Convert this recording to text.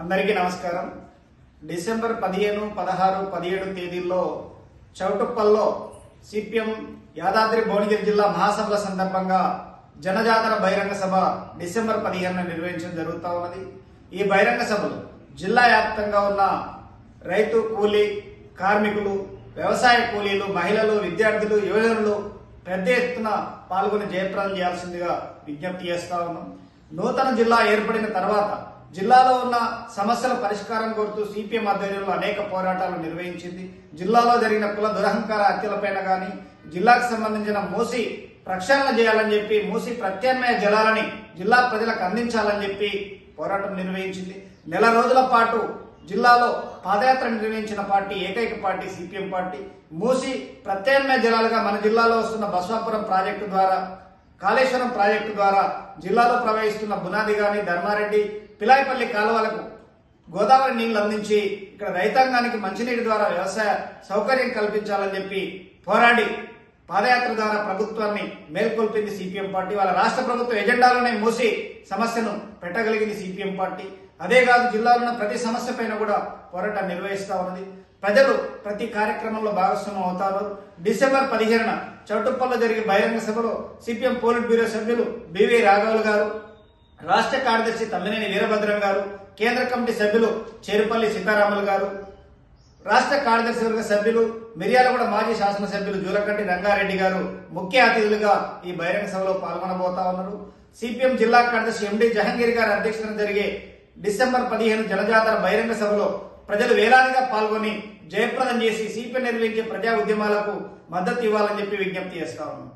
అందరికీ నమస్కారం. డిసెంబర్ పదిహేను పదహారు పదిహేడు తేదీల్లో చౌటుప్పల్లో సిపిఎం యాదాద్రి భువనగిరి జిల్లా మహాసభల సందర్భంగా జనజాతర బహిరంగ సభ డిసెంబర్ పదిహేనున నిర్వహించడం జరుగుతూ ఉన్నది. ఈ బహిరంగ సభలు జిల్లా వ్యాప్తంగా ఉన్న రైతు కూలీ కార్మికులు వ్యవసాయ కూలీలు మహిళలు విద్యార్థులు యువజనులు పెద్ద ఎత్తున పాల్గొని జయప్రదం చేయాల్సిందిగా విజ్ఞప్తి చేస్తా ఉన్నాం. నూతన జిల్లా ఏర్పడిన తర్వాత జిల్లాలో ఉన్న సమస్యల పరిష్కారం కోరుతూ సిపిఎం ఆధ్వర్యంలో అనేక పోరాటాలు నిర్వహించింది. జిల్లాలో జరిగిన కుల దురహంకార హత్యలపైన కానీ జిల్లాకు సంబంధించిన మూసి ప్రక్షాళన చేయాలని చెప్పి మూసి ప్రత్యామ్నాయ జలాలని జిల్లా ప్రజలకు అందించాలని చెప్పి పోరాటం నిర్వహించింది. నెల రోజుల పాటు జిల్లాలో పాదయాత్ర నిర్వహించిన పార్టీ ఏకైక పార్టీ సిపిఎం పార్టీ. మూసి ప్రత్యామ్నాయ జలాలుగా మన జిల్లాలో వస్తున్న బసవాపురం ప్రాజెక్టు ద్వారా కాళేశ్వరం ప్రాజెక్టు ద్వారా జిల్లాలో ప్రవహిస్తున్న బునాది గాని ధర్మారెడ్డి పిలాయిపల్లి కాలువలకు గోదావరి నీళ్ళు అందించి ఇక్కడ రైతాంగానికి మంచినీటి ద్వారా వ్యవసాయ సౌకర్యం కల్పించాలని చెప్పి పోరాడి పాదయాత్ర ద్వారా ప్రభుత్వాన్ని మేల్కొల్పింది సిపిఎం పార్టీ. వాళ్ళ రాష్ట్ర ప్రభుత్వ ఎజెండాలోనే మూసి సమస్యను పెట్టగలిగింది సిపిఎం పార్టీ. అదే కాదు జిల్లాలో ఉన్న ప్రతి సమస్య పైన కూడా పోరాటం నిర్వహిస్తూ ఉన్నది. ప్రజలు ప్రతి కార్యక్రమంలో భాగస్వామ్యం అవుతారు. డిసెంబర్ పదిహేనున చౌటుప్పల్లో జరిగే బహిరంగ సభలో సిపిఎం పోలిట్ బ్యూరో సభ్యులు బివి రాఘవులు గారు రాష్ట్ర కార్యదర్శి తమ్మినేని వీరభద్రం గారు కేంద్ర కమిటీ సభ్యులు చేరుపల్లి సీతారాములు గారు రాష్ట్ర కార్యదర్శి వర్గ సభ్యులు మిర్యాలగూడ మాజీ శాసనసభ్యులు జూలకంటి రంగారెడ్డి గారు ముఖ్య అతిథులుగా ఈ బహిరంగ సభలో పాల్గొనబోతా ఉన్నారు. సిపిఎం జిల్లా కార్యదర్శి ఎండి జహంగీర్ గారి అధ్యక్షతన జరిగే డిసెంబర్ పదిహేను జనజాతర బహిరంగ సభలో ప్రజలు వేలాదిగా పాల్గొని జయప్రదం చేసి సిపిఎం నిర్వహించే ప్రజా ఉద్యమాలకు మద్దతు ఇవ్వాలని చెప్పి విజ్ఞప్తి చేస్తా ఉన్నాం.